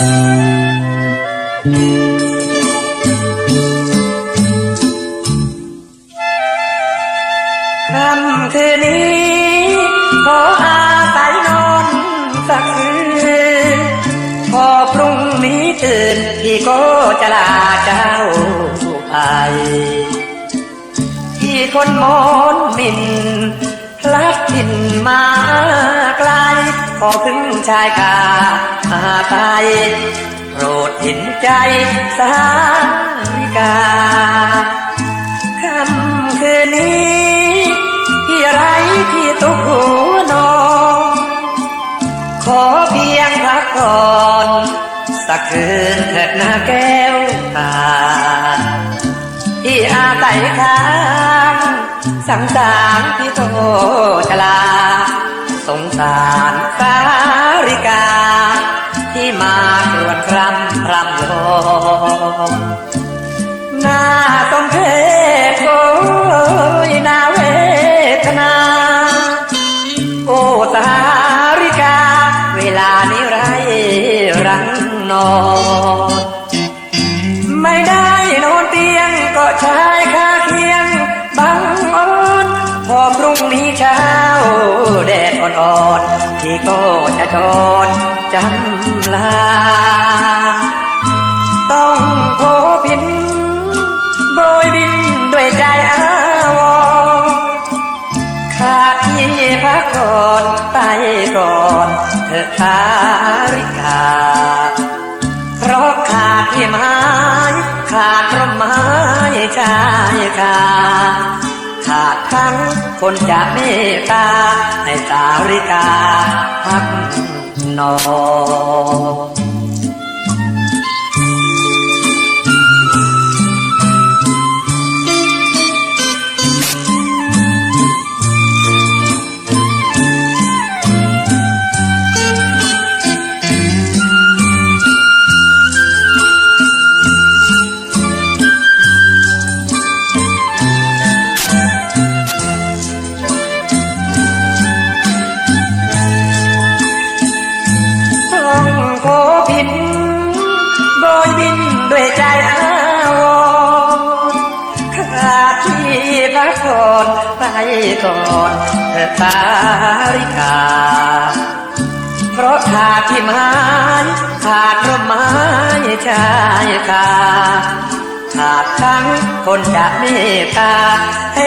คำคืนนี้ขออาศัยนอนสักคืนพอพรุงนี้ตื่นพี่ก็จลาเจ้าไปที่คนมอนมินพลัดถิ่นมาไกลขอพึ่งชายกา ไกลโปรดเห็นใจสาวิกาคำคืนนี้พี่ไรพี่ตุกหัวนอนขอเพียงพักก่อนสักคืนเถิดนาแก้วตาที่อาศัยค้างสังสารพี่โตชลาสงสารสาริกา ที่มาตรวจครำพรำโลหน้าต้องเทโอยนาเวทนา โอสาริกา เวลานี้ไรรังนอนไม่ได้นอนเตียงก็ชายคาเคียงบังอ่อนพอพรุ่งนี้เช้าแดดอ่อนๆที่ก็จะจอดจำ ลา ต้องโผพินโบยบินด้วยใจอาวรขาดที่พักก่อนไปก่อนเธอสาริกา เพราะขาดที่ไม้ขาดร่มไม้ชายคาขาดทั้งคนจะเมตตาให้สาริกาพัก น ด้วยใจอาวรณ์ขาดที่พระก่อนไปก่อนเธอสาริกา เพราะขาดที่ไม้ขาดร่มไม้ชายคาขาดทั้งคนจะเมตตาให้